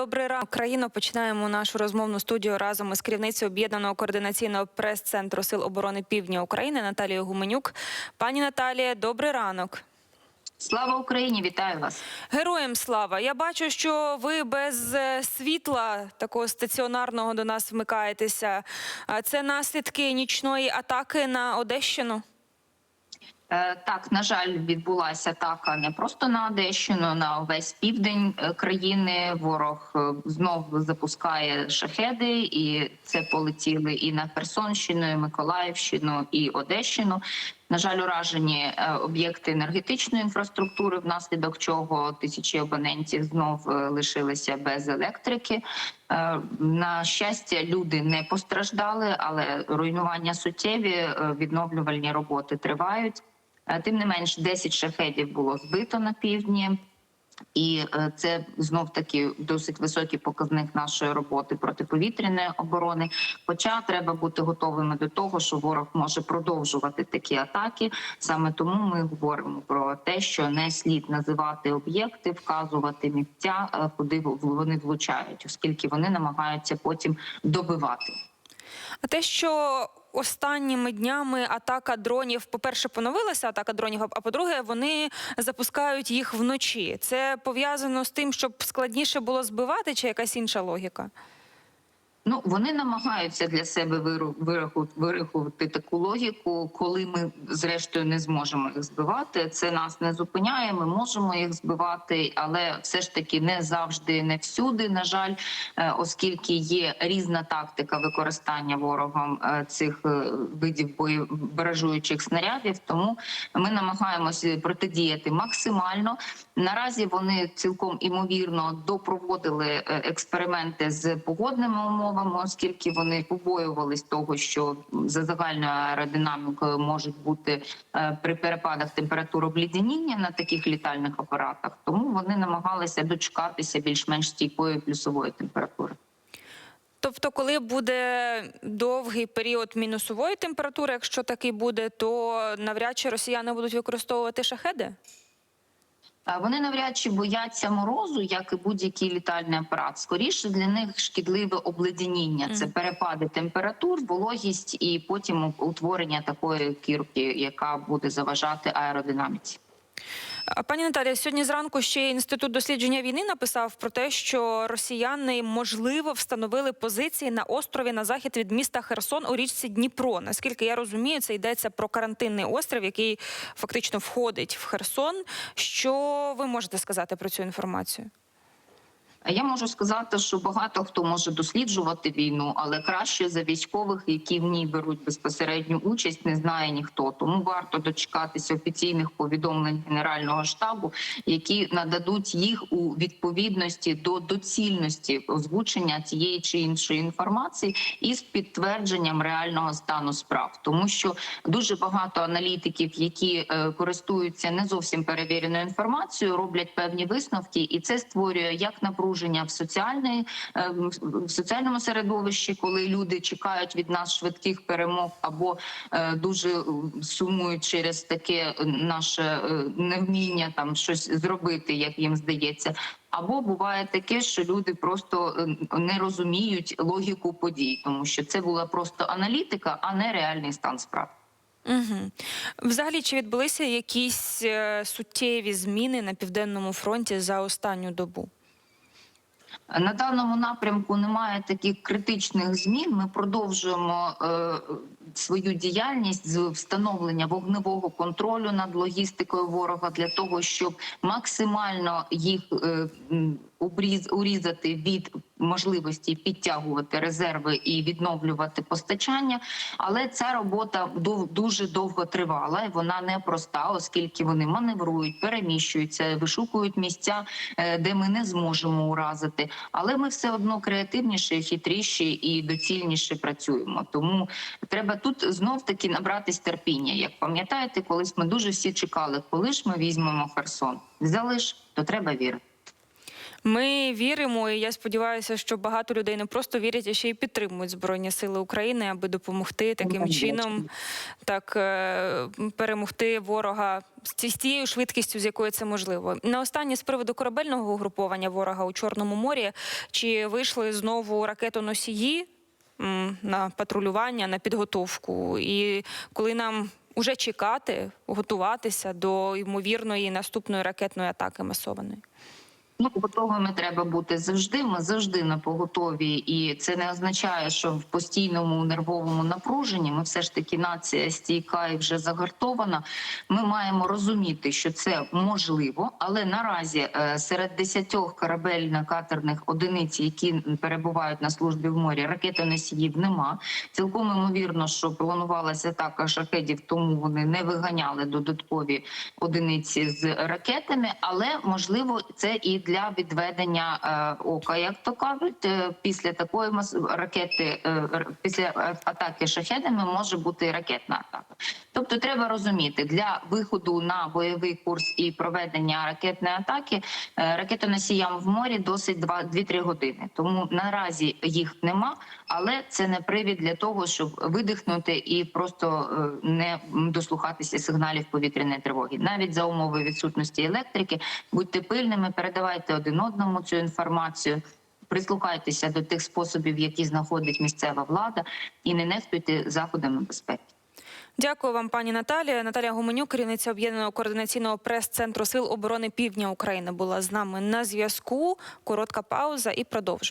Добрий ранок, країно. Починаємо нашу розмовну студію разом із керівницею об'єднаного координаційного прес-центру Сил оборони Півдня України Наталією Гуменюк. Пані Наталія, добрий ранок. Слава Україні! Вітаю вас! Героям слава! Я бачу, що ви без е, світла такого стаціонарного до нас вмикаєтеся. А Це наслідки нічної атаки на Одещину. Е, Так, на жаль, відбулася атака не просто на Одещину, на весь південь е, країни. Ворог е, знов запускає шахеди, і це полетіли і на Херсонщину, і Миколаївщину, і Одещину. На жаль, уражені об'єкти енергетичної інфраструктури, внаслідок чого тисячі абонентів знов лишилися без електрики. На щастя, люди не постраждали, але руйнування суттєві, відновлювальні роботи тривають. Е, Тим не менш, 10 шахедів було збито на півдні, і е, це знов таки досить високий показник нашої роботи протиповітряної оборони. Хоча треба бути готовими до того, що ворог може продовжувати такі атаки. Саме тому ми говоримо про те, що не слід називати об'єкти, вказувати місця, е, куди вони влучають, оскільки вони намагаються потім добивати. А те, що останніми днями атака дронів, по-перше, поновилася атака дронів, а по-друге, вони запускають їх вночі. Це пов'язано з тим, щоб складніше було збивати, чи якась інша логіка? Ну вони намагаються для себе вирахувати таку логіку, коли ми зрештою не зможемо їх збивати. Це нас не зупиняє. Ми можемо їх збивати, але все ж таки не завжди, не всюди. На жаль, е, оскільки є різна тактика використання ворогом е, цих е, видів бою баражуючих снарядів. Тому ми намагаємося протидіяти максимально. Наразі вони цілком імовірно допроводили експерименти з погодними умовами, оскільки вони побоювались того, що за загальною аеродинамікою можуть бути е, при перепадах температури облідяніння на таких літальних апаратах. Тому вони намагалися дочекатися більш-менш стійкої плюсової температури. Тобто, коли буде довгий період мінусової температури, якщо такий буде, то навряд чи росіяни будуть використовувати шахеди? Вони навряд чи бояться морозу, як і будь-який літальний апарат. Скоріше для них шкідливе обледеніння. Це перепади температур, вологість і потім утворення такої кірки, яка буде заважати аеродинаміці. Пані Наталія, сьогодні зранку ще інститут дослідження війни написав про те, що росіяни можливо встановили позиції на острові на захід від міста Херсон у річці Дніпро. Наскільки я розумію, це йдеться про карантинний острів, який фактично входить в Херсон. Що ви можете сказати про цю інформацію? Я можу сказати, що багато хто може досліджувати війну, але краще за військових, які в ній беруть безпосередню участь, не знає ніхто. Тому варто дочекатися офіційних повідомлень Генерального штабу, які нададуть їх у відповідності до доцільності озвучення цієї чи іншої інформації із підтвердженням реального стану справ, тому що дуже багато аналітиків, які е, користуються не зовсім перевіреною інформацією, роблять певні висновки, і це створює як напруження в соціальної е, в соціальному середовищі, коли люди чекають від нас швидких перемог, або е, дуже е, сумують через таке наше невміння там щось зробити, як їм здається. Або буває таке, що люди просто не розуміють логіку подій, тому що це була просто аналітика, а не реальний стан справ. Угу. Взагалі, чи відбулися якісь суттєві зміни на південному фронті за останню добу? На даному напрямку немає таких критичних змін. Ми продовжуємо е, свою діяльність з встановлення вогневого контролю над логістикою ворога для того, щоб максимально їх е, урізати від можливості підтягувати резерви і відновлювати постачання. Але ця робота дуже довго тривала, і вона непроста, оскільки вони маневрують, переміщуються, вишукують місця, е, де ми не зможемо уразити. Але ми все одно креативніше, хитріші і доцільніше працюємо. Тому треба тут знов таки набратись терпіння. Як пам'ятаєте, колись ми дуже всі чекали, коли ж ми візьмемо Херсон. Взяли ж, то треба вірити. Ми віримо, і я сподіваюся, що багато людей не просто вірять, а ще й підтримують Збройні Сили України, аби допомогти таким так, чином так е, перемогти ворога з ці- з тією швидкістю, з якою це можливо. На останнє з приводу корабельного угруповання ворога у Чорному морі. Чи вийшли знову ракетоносії на патрулювання, на підготовку? І коли нам уже чекати, готуватися до ймовірної наступної ракетної атаки масованої? Ну, готовими треба бути завжди. Ми завжди на поготові, і це не означає, що в постійному нервовому напруженні ми все ж таки нація стійка і вже загартована. Ми маємо розуміти, що це можливо, але наразі е, серед десятьох корабельно-катерних одиниць, які перебувають на службі в морі, ракетоносіїв нема. Цілком імовірно, що планувалася атака шахедів, тому вони не виганяли додаткові одиниці з ракетами, але можливо це і для відведення е, ока, як то кажуть, Е, після такої мас... ракети, е, після атаки шахедами може бути ракетна атака. Тобто, треба розуміти для виходу на бойовий курс і проведення ракетної атаки е, ракетоносіям в морі досить 2-3 години. Тому наразі їх нема, але це не привід для того, щоб видихнути і просто е, не дослухатися сигналів повітряної тривоги. Навіть за умови відсутності електрики, будьте пильними, передавайте один одному цю інформацію. Прислухайтеся до тих способів, які знаходить місцева влада, і не нехтуйте заходами безпеки. Дякую вам, пані Наталія. Наталія Гуменюк, керівниця об'єднаного координаційного прес-центру сил оборони Півдня України, була з нами на зв'язку. Коротка пауза і продовжуємо.